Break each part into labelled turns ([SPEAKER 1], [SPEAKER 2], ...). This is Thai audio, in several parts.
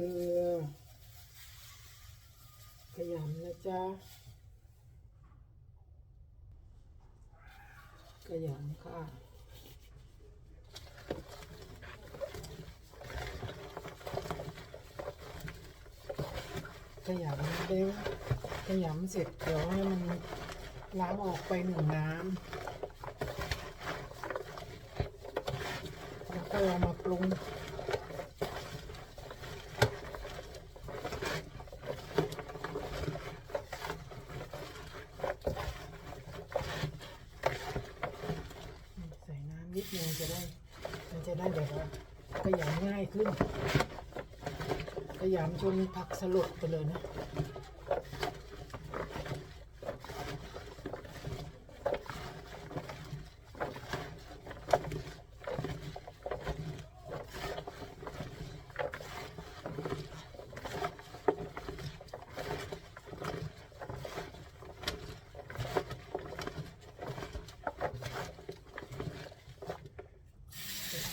[SPEAKER 1] ลือ ขยำนะจ๊ะขยำค่ะขยำเด้วขยำเสร็จเดี๋ยวให้มันล้างออกไปหนึ่งน้ำแล้วก็เอามาปรุง ใส่ นิดนึงจะได้ มันจะได้แบบว่าขยำง่ายขึ้นขยำจนผักสลดไปเลยนะ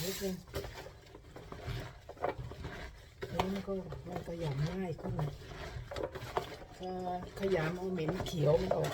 [SPEAKER 1] นิดนึงแล้วมันก็มันก็ยำง่ายขึ้นพอขยำเอาเหม็นเขียวมันออก